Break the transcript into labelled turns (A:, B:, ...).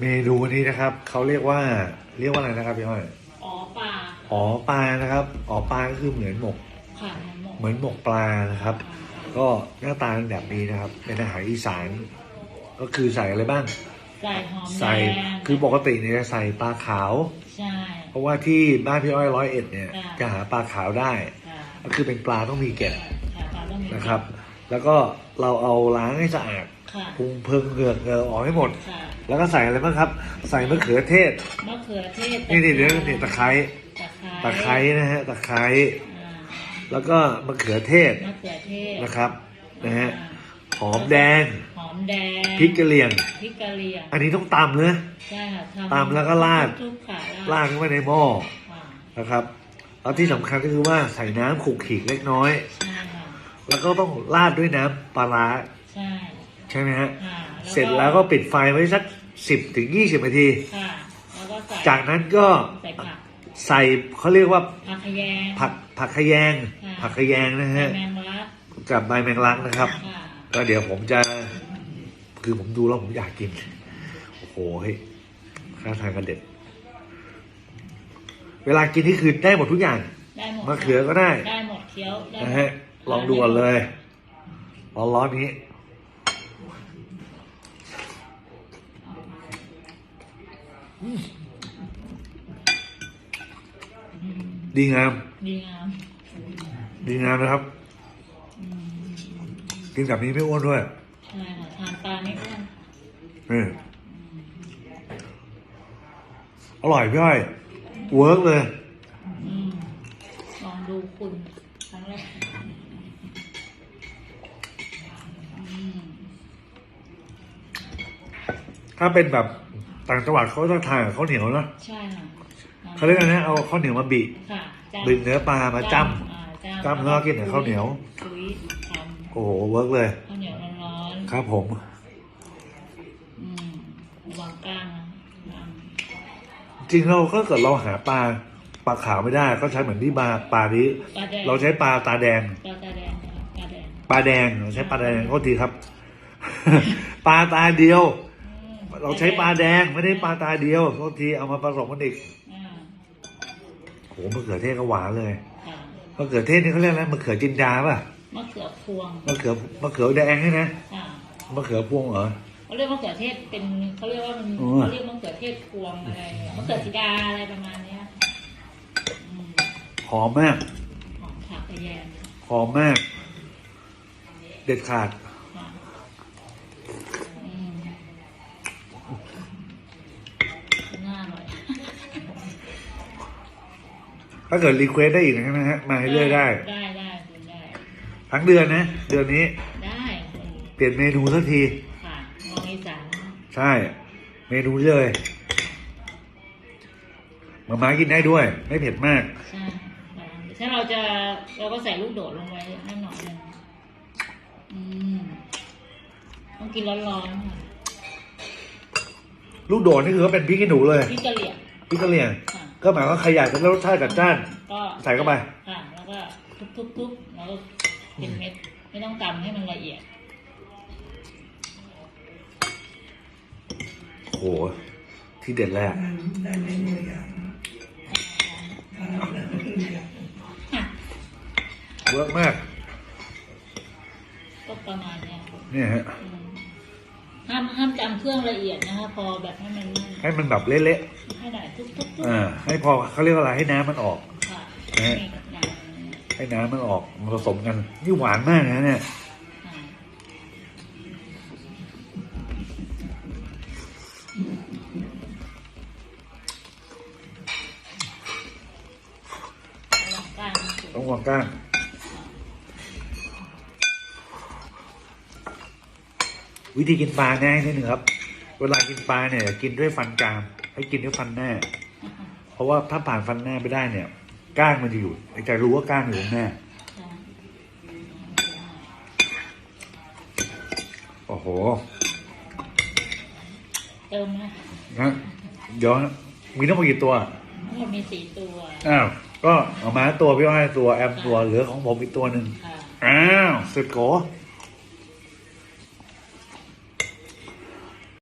A: เมนูนี้นะครับเขาเรียกว่าเรียกว่าอะไรนะครับพี่อ้อย
B: อ๋อปลา
A: อ๋อปลานะครับอ๋อปลาก็คือเหมือนหมก
B: ค่ะหมก
A: เหมือนหมกปลานะครับ ก็หน้าตาเป็นแบบนี้นะครับ เป็นอาหารอีสานก็คือใส่อะไรบ้าง
B: ใส่หอม
A: ใส่
B: แดง
A: คือปกติเนี่ยจะใส่ปลาขาว
B: ใช่
A: เพราะว่าที่บ้านพี่อ้อยร้อยเอ็ดเนี่ย
B: ค่ะ
A: จะหาปลาขาวได้
B: ค่ะ
A: ก็คือเป็นปลาต้องมีเกล็ด
B: ค่ะปลาต้องมี
A: นะครับ แล้วก็เราเอาล้างให้สะอาด
B: ค่ะ
A: ปรุงเพิงเหงือกเหงือออกให้หมด
B: ค่ะ
A: แล้วก็ใส่อะไรบ้างครับ ใส่มะเขือเทศ
B: มะเขือเทศ
A: นี่นี่เดี๋ยวนี่ตะไคร้
B: ตะไคร้
A: ตะไคร้นะฮะตะไคร้
B: อ่า
A: แล้วก็มะเขือเทศ
B: มะเขือเทศ
A: นะครับนะฮะ
B: อ่า
A: หอมแดง
B: หอมแดง
A: พริกกะเหรี่ยง
B: พริกกะเหรี่ยง
A: อันนี้ต้องตำเลย
B: ใช่ค่ะ
A: ตามแล้วก็ราด
B: ทุกๆค่ะ
A: ลากเข้าไปในหม้อ
B: ค่ะ
A: นะครับแล้วที่สำคัญก็คือว่าใส่น้ำขลุกขลิกเล็กน้อย
B: ใช่ค่ะ
A: แล้วก็ต้องราดด้วยน้ำปลาร้า
B: ใช่
A: ใช่ไหมฮะ
B: ค่ะ
A: เสร็จแล้วก็ปิดไฟไว้สักสิบถึงยี่สิบนาที
B: ค่ะแล้วก็ใส่
A: จากนั้นก็
B: ใส่ผัก
A: ใส่เขาเรียกว่า
B: ผักขยง
A: ผักผักขยง
B: ค่ะ
A: ผักขยงนะ
B: ใส่
A: ฮะ
B: แมงลัก
A: กับใบแมงลักนะครับ
B: ค่ะ
A: ก็เดี๋ยวผมจะ คือผมดูแล้วผมอยากกิน โอ้โหเฮ้ยข้าวทางกันเด็ด เวลากินนี่คือได้หมดทุกอย่าง
B: ได้หมด
A: มะเขือก็ได้
B: ได้หมดเคี้ยวได้หม
A: นะ
B: ด
A: ฮะลองดูก่อนเลยร้อนๆนี้ ดีงาม
B: ดีงาม
A: ดีงามนะครับ กินแบบนี้ไม่อ้วนด้วย
B: ใช่ค่ะทานปลาไม่อ้วน
A: เอออร่อยพี่อ้อยเวิร์กเลย
B: อืมลองดูคุณครั้งแรกอืม
A: ถ้าเป็นแบบ ต่างจังหวัดเขาจะทานกับข้าวเหนียวนะ
B: ใช่ค่ะ
A: เขาเรียกอะไรนะเอาข้าวเหนียวมาบี
B: ค่ะจ้ำ
A: ดึงเนื้อปลามาจ้
B: อ่า
A: จ้ำแล้วก็กินกับข้าวเหนียว
B: ซุยทำ
A: โอ้โหเวิร์กเลยำ
B: ข้าวเหนียวร้อน
A: ครับผม
B: ๆอืมระวางกล้างนะอืม
A: จริงเราก็เกิดเราหาปลาปลาขาวไม่ได้ ก็ใช้เหมือนที่ปลาปลานี้
B: ปลาแดง
A: เราใช้ปลาตาแดง
B: ปลาตาแดงนะคะปลาแดง
A: ปลาแดงเราใช้ปลาแดงโทษทีครับ ปลาตาเดียว
B: อืม
A: เราใช้ปลาแดงไม่ได้ปลาตาเดียวโทษทีเอามาผสมกันอีก
B: อ่า
A: โหมะเขือเทศก็หวานเลย
B: ค่ะ
A: มะเขือเทศนี่เขาเรียกอะไรมะเขือจินดาป่ะ
B: มะเขือพวง
A: มะเขือมะเขือแดงนี่นะ
B: ค่ะ
A: มะเขือพวงเหรอ
B: เขาเรียกมะเขือเทศเป็นเขาเรียกว่ามัน
A: อ๋อ
B: เขาเรียกมะเขือเทศพวงอะไรมะเขือสีดาอะไรประมาณเนี้ยอืม
A: หอมมาก
B: หอมผักกระแยง
A: หอมมาก เด็ดขาด ถ้าเกิดรีเควสได้อีกใช่ไหมฮะมาให้เรื่อยได้
B: ได้ได้คุณได้
A: ทั้งเดือนนะ เดือนนี้
B: ได้คุณ
A: เปลี่ยนเมนูสักที
B: ค่ะมองอีสาน
A: ใช่ เมนูนี้เลยมาม้ากินได้ด้วย ไม่เผ็ดมาก
B: ใช่ค่ะถ้าเราจะเราก็ใส่ลูกโดดลงไว้ให้หน่อยหนึงอืมต้องกินร้อนๆค่ะ
A: ลูกโดดนี่คือว่าเป็นพริกขี้หนูเลย
B: พริกกะเหรี่ยง
A: พริกกะเหรี่ยง
B: ค่ะ
A: ก็หมายว่าใครอยากจะได้รสชาติจัดจ้าน
B: ก็
A: ใส่เข้าไป
B: ค่ะแล้วก็ทุบๆๆแล้วก็เป็นเม็ดไม่ต้องตำให้มันละเอียด
A: โอ้โหที่เด็ดแรก
B: ค่ะ
A: เวิร์กมาก
B: ก็ประมาณเนี้ย
A: เนี่ยฮะ
B: อืม ห้ามห้ามจำเครื่องละเอียดนะคะ พอแบบให้มันนั่น
A: ให้มันแบบเละ
B: ให้หน่อยทุบๆ
A: ๆอ่าให้พอเขาเรียกว่าอะไรให้น้ำมันออก
B: ๆค่ะ
A: นะฮะ
B: นี่กับน้ำ
A: ให้น้ำมันออกมันผสมกันนี่หวานมากนะเนี่ย
B: ค่ะแล้วกลางสุด
A: ต้องวางก้าง วิธีกินปลาง่ายนิดหนึ่งครับ เวลากินปลาเนี่ยอย่ากินด้วยฟันกราม ให้กินด้วยฟันหน้า เพราะว่าถ้าผ่านฟันหน้าไปได้เนี่ย ก้างมันจะอยู่จะรู้ว่าก้างอยู่ตรงหน้า
B: ค่ะ
A: โอ้โห
B: เติมนะ
A: นะเดี๋ยวนะมีทั้งหมดกี่ตัว
B: ทั้งหมดมีสี่ตัว
A: อ้าว ก็เอามาตัวพี่อ้อยตัวแอมตัวเหลือของผมอีกตัวหนึ่ง
B: ค่ะ
A: อ้าวสุดโก
B: ค